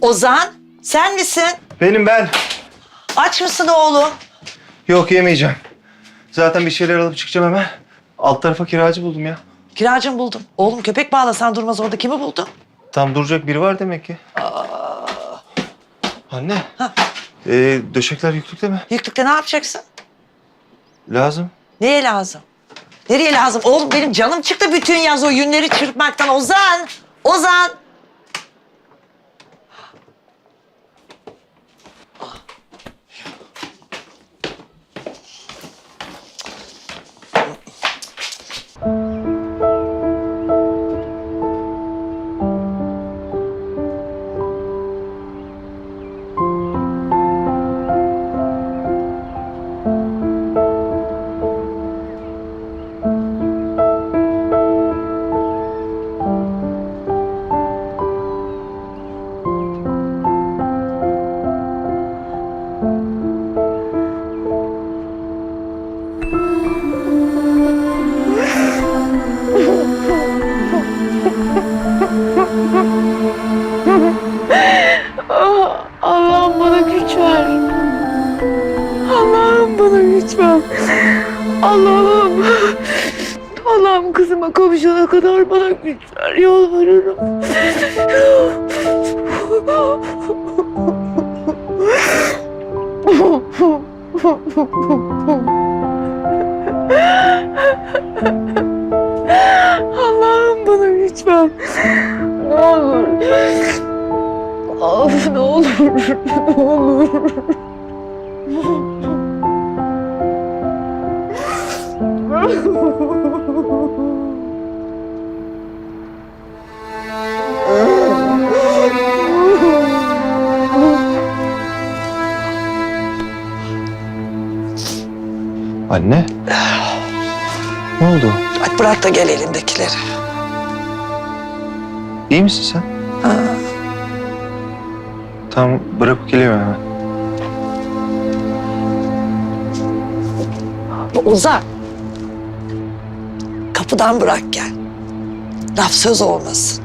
Ozan, sen misin? Benim ben. Aç mısın oğlum? Yok yemeyeceğim. Zaten bir şeyler alıp çıkacağım hemen. Alt tarafa kiracı buldum ya. Kiracım buldum. Oğlum köpek bağlasan durmaz orada kimi buldun? Tam duracak biri var demek ki. Anne. Ee, döşekler yüklükte mi? Yüklükte ne yapacaksın? Lazım. Neye lazım? Nereye lazım? Oğlum benim canım çıktı bütün yaz o yünleri çırpmaktan. Ozan! Ozan! Allah'ım. Allah'ım kızıma kavuşana kadar bana güç ver. Yalvarırım. Allah'ım bana güç ver. Ne olur. Of ne olur, ne olur. Anne. ne oldu? Hadi bırak da gel elindekileri. İyi misin sen? Tamam bırakıp geliyorum hemen. Ozan! Kapıdan bırak gel. Laf söz olmasın.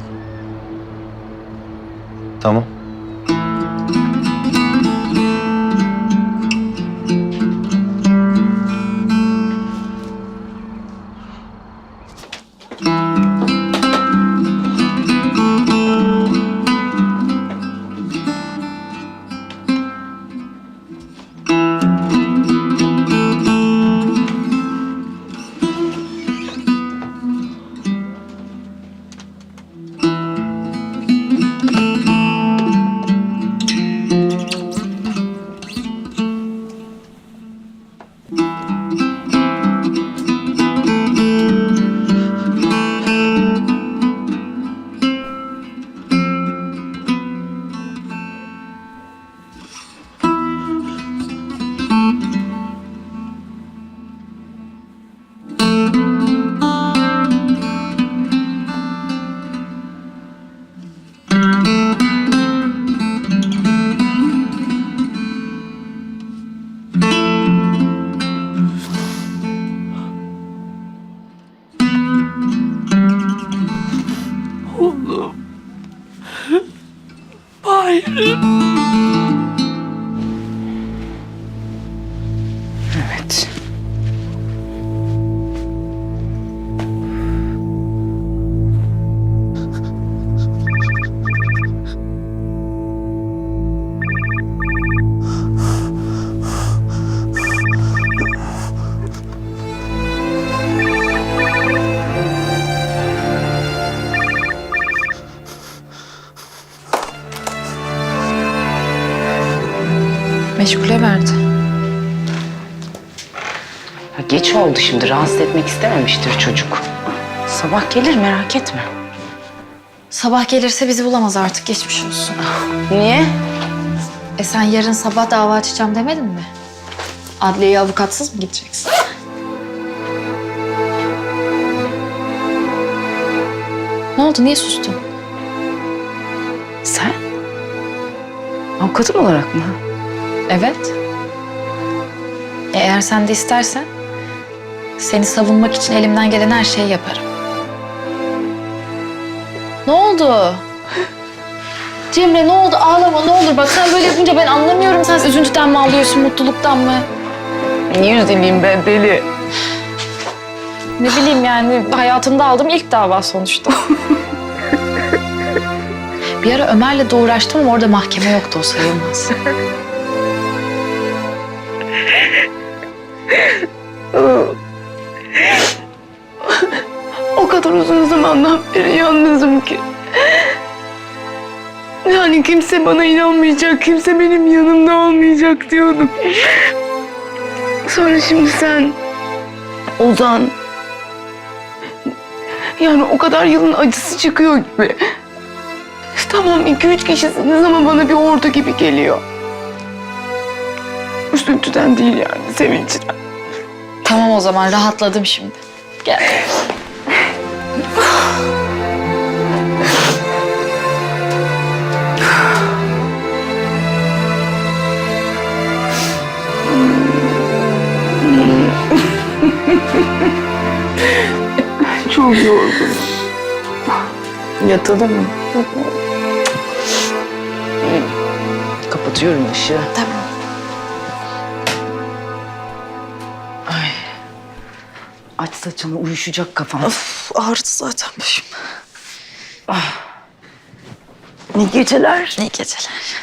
Tamam. Evet. Meşgule verdi. Ha, geç oldu şimdi rahatsız etmek istememiştir çocuk. Sabah gelir merak etme. Sabah gelirse bizi bulamaz artık geçmiş olsun. Niye? E sen yarın sabah dava açacağım demedin mi? Adliyeye avukatsız mı gideceksin? Ne oldu? Niye sustun? Sen? Avukatım olarak mı? Evet. E, eğer sen de istersen seni savunmak için elimden gelen her şeyi yaparım. Ne oldu? Cemre ne oldu ağlama ne olur bak sen böyle yapınca ben anlamıyorum sen üzüntüden mi ağlıyorsun mutluluktan mı? Niye üzüleyim ben deli? Ne bileyim yani hayatımda aldığım ilk dava sonuçta. Bir ara Ömer'le de uğraştım ama orada mahkeme yoktu o sayılmaz. O kadar uzun zamandan beri yalnızım ki. Yani kimse bana inanmayacak, kimse benim yanımda olmayacak diyordum. Sonra şimdi sen, Ozan. Yani o kadar yılın acısı çıkıyor gibi. Tamam iki üç kişisiniz ama bana bir ordu gibi geliyor. Üzüntüden değil yani, sevinçten. Tamam o zaman rahatladım şimdi. Gel. Çok yorgunum. Yatalım mı? Kapatıyorum ışığı. Tamam. Aç saçını uyuşacak kafam. Of ağrıdı zaten başım. Ne geceler. Ne geceler.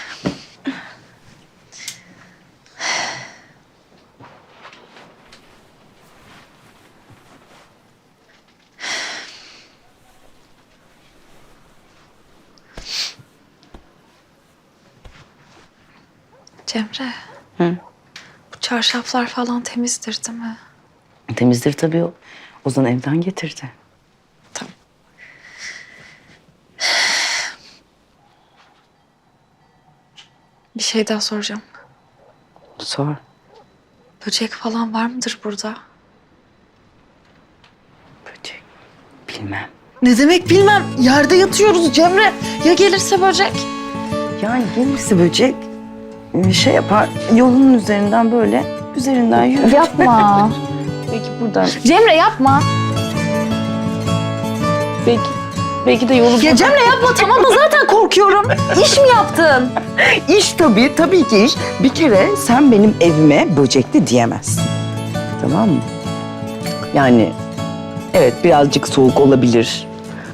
Cemre. Hı? Bu çarşaflar falan temizdir değil mi? Temizdir tabii o. Ozan evden getirdi. Bir şey daha soracağım. Sor. Böcek falan var mıdır burada? Böcek. Bilmem. Ne demek bilmem. Yerde yatıyoruz Cemre. Ya gelirse böcek? Yani gelirse böcek e, şey yapar yolun üzerinden böyle üzerinden yürür. Yapma. Belki buradan Cemre yapma. belki belki de yolu Ya Cemre yapma tamam da zaten korkuyorum. İş mi yaptın? İş tabii tabii ki iş. Bir kere sen benim evime böcekli diyemezsin. Tamam mı? Yani evet birazcık soğuk olabilir.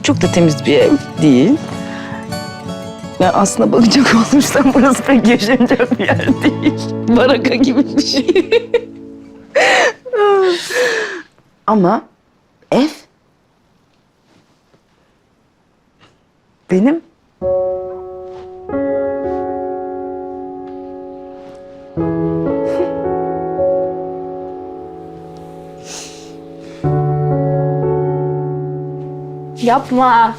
Çok da temiz bir ev değil. Ya aslında bakacak olursan burası pek yaşanacak bir yer değil. Baraka gibi bir şey. Ama ev benim Yapma.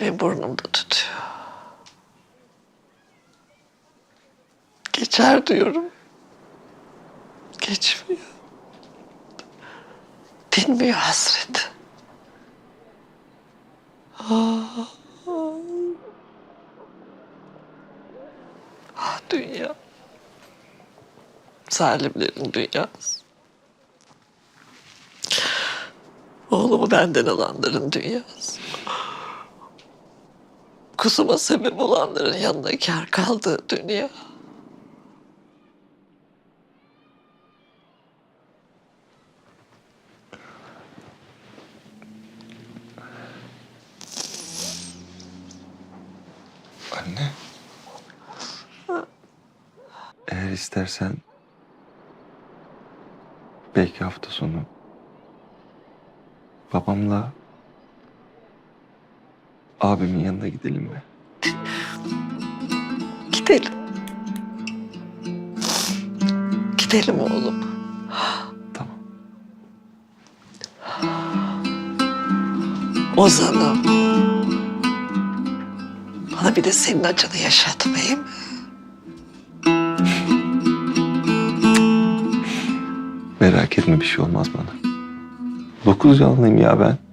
Abi burnumda tutuyor. Geçer diyorum. Geçmiyor. Dinmiyor hasret. Ah, ah dünya. Zalimlerin dünyası. Oğlumu benden alanların dünyası. Kusuma sebep olanların yanına kar kaldığı dünya. Anne. Eğer istersen belki hafta sonu babamla abimin yanına gidelim mi? Gidelim. Gidelim oğlum. Tamam. Ozan'ım. Bana bir de senin acını yaşatmayayım. Merak etme bir şey olmaz bana. Dokuz canlıyım ya ben.